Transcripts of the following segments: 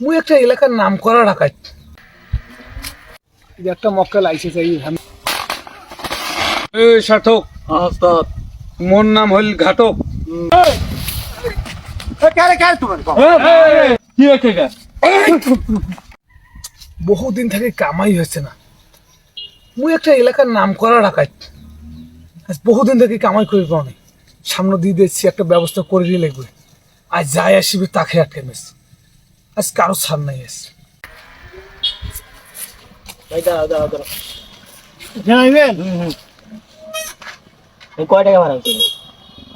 মুই একটা এলাকার নাম করা ডাকাত যে একটা মক্কা লাইছে চাই আমি এই সার্থক। ওস্তাদ। মোর নাম হইল ঘাটক। বহুদিন থেকে কামাই হয়েছে না। মুই একটা এলাকার নাম করা ডাকাত আজ বহুদিন থেকে কামাই করে পাও নাই সামনে দিয়ে দিচ্ছি একটা ব্যবস্থা করে দিয়ে লাগবে। আজ যাই আসিবে তাকে আটকে মেস। আজ কারও ছাড় নাই আজ ভাই দাঁড়াও দাঁড়াও দাঁড়াও। জানাইবেন কয় টাকা ভাড়া হয়েছে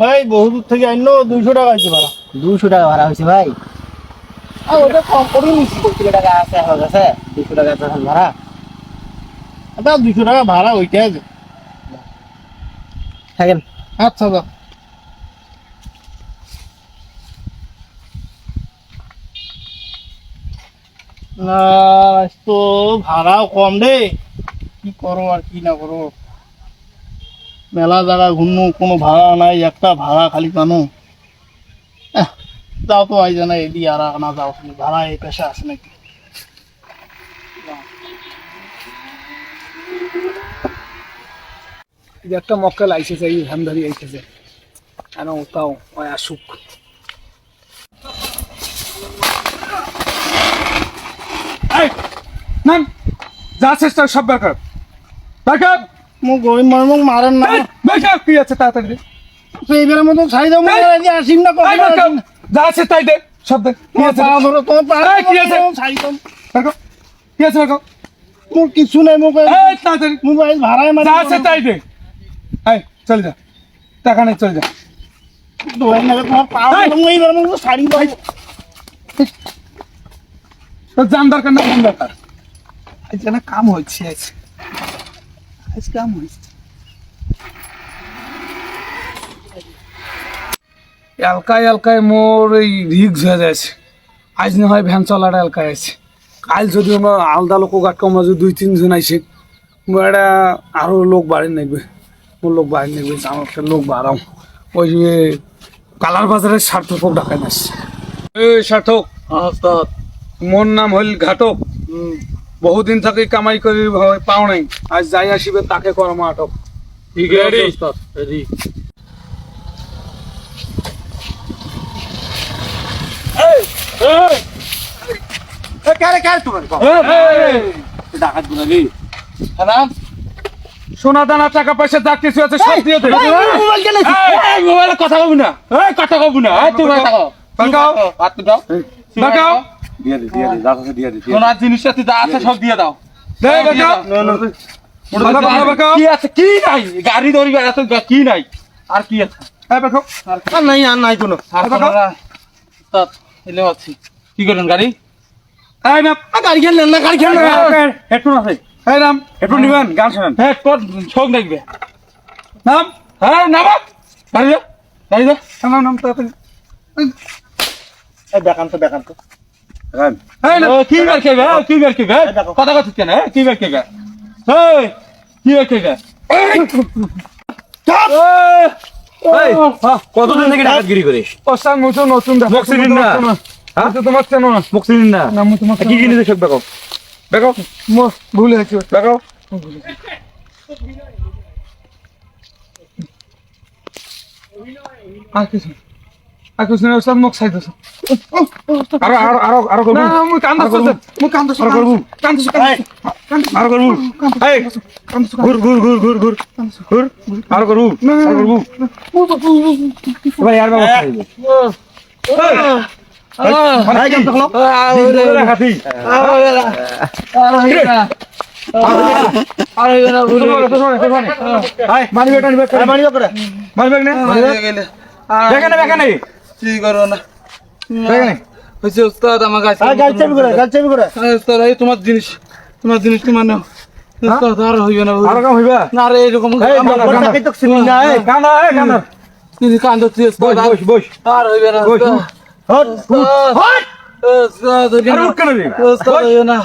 ভাই বহু দূর থেকে আইনো দুইশো টাকা হয়েছে ভাড়া। দুশো টাকা ভাড়া হয়েছে ভাই? আর ওটা কম করে নিচ্ছি দুশো টাকা আছে হয়ে গেছে দুশো টাকা তো ভাড়া। এটা দুইশো টাকা ভাড়া ওইটা আছে। থাকেন। আচ্ছা দা তো ভাড়াও কম রে। কি করো আর কি না করো মেলা জায়গা ঘুরনু, কোনো ভাড়া নাই, একটা ভাড়া খালি কানো। যাও তো আই জানা এদি আর না যাও ভাড়া এই পেশা আছে নাকি? একটা মক্কা লাইছে চাই ধামধারি আইতেছে কেন তাও আসুক। নাম যা চেষ্টা সব বেকার বেকার মোক গরিব মানুষ মারেন না। বেকার কি আছে তাড়াতাড়ি? দে। তো এইবারের মতো ছাড়ি দাও এই! আসিম না যা আছে তাই দে সব দে। কি আছে? ধরো পাড়া কি আছে? ছাড়ি দাও। বেকার কি আছে বেকার মোর কিছু নাই মোক এই তাড়াতাড়ি। মোবাইল ভাড়ায় মারি যা আছে তাই দে। এই চল যা। টাকা নেই চল যা। দোয়াই না তোমার পাড়া এই! মোক এইবার মোক ছাড়ি দাও তোর জান দরকার না জান দরকার আজ না কাম হচ্ছে। আজ আজ কাম হচ্ছে। এলকায় এলকায় মোর এই রিক্স হয়ে যাচ্ছে আজ না হয় ভ্যান চলাটা এলকায় আছে। কাল যদি আমরা আলাদা লোক গাটকে আমরা যদি দুই তিনজন আইসি এটা আরও লোক বাড়ি নেবে মোর লোক বাড়ি নেবে আমার লোক বাড়াও। ওই যে কালার বাজারের সার্থক ডাকাই নাচ্ছে। এই সার্থক মোর নাম হইল ঘাটক। বহুদিন থেকে কামাই করি পাও নাই। আজ যাই আসিবে তাকে কর্ম আটক। ঠিক আছে হ্যাঁ সোনা দানা টাকা পয়সা যা কিছু আছে সব দিয়ে মোবাইল মোবাইলে কথা কব না। কথা কব না। এই তুমি দিয়ে দে দিয়ে দে যা আছে দিয়ে দে সোনার জিনিস আছে যা আছে সব দিয়ে দাও। দে বাঁকাও। বাঁকাও, বাঁকাও, বাঁকাও। কি আছে কি নাই? গাড়ি ধরি আছে কি নাই? আর কি আছে? এই বাঁকাও। আর নাই আর নাই কোনো। আর বাঁকাও। কোনো না। উস্তাদ, কি করেন গাড়ি? এই নাম। গাড়ি খেলেন না গাড়ি খেলেন হেডফোন আছে। এই নাম। হেডফোন নিবেন গান শোনেন। হ্যাঁ তোর শোক দেখবে। নাম? হ্যাঁ নামা গাড়ি দে গাড়ি দে। নাম নাম তাড়াতাড়ি। দেখান তো দেখান তো কি বের খেবে হ্যাঁ, কি বের খেবে কথা কথা কেন হ্যাঁ কি বের খেবে এই কি বের খেবে কতদিন থেকে ডাকাতগিরি করিস? ওস্তাদ মুতো নতুন দেখা না? হ্যাঁ? তো তোমার চেনো না। না। না মুই তোমার কি মো- ভুলে গেছি। বেকো আর কিছু না ওস্তাদ মুখ সাইড আছে আরও আরও আরও আরও করব। না মুই কান্দছ মুই কান্দছ আর করব। কান্দছ আরও এই ঘুর ঘুর ঘুর ঘুর ঘুর। ঘুর আরও করব আরও করব। এবার ইয়ার ব্যবস্থা হইবে ভাই কেমন থাকল হাতি হাই মানি বেটা নিবে মানি। বেটা মানি বেটা নে। দেখে নে দেখে নে। কি করো না? হয়েছে উস্তাদ আমার উস্তাদ এই তোমার জিনিস তোমার জিনিস তোমার নাও উস্তাদ আর হইবে না আরও কাম হইবা? না এরকম কান্দা। তুই উস্তাদ। বস বস। আর হইবে না বস উস্তাদ। হট উস্তাদ, উস্তাদ হইবে আরে না উঠ কেন উস্তাদ হইবে না।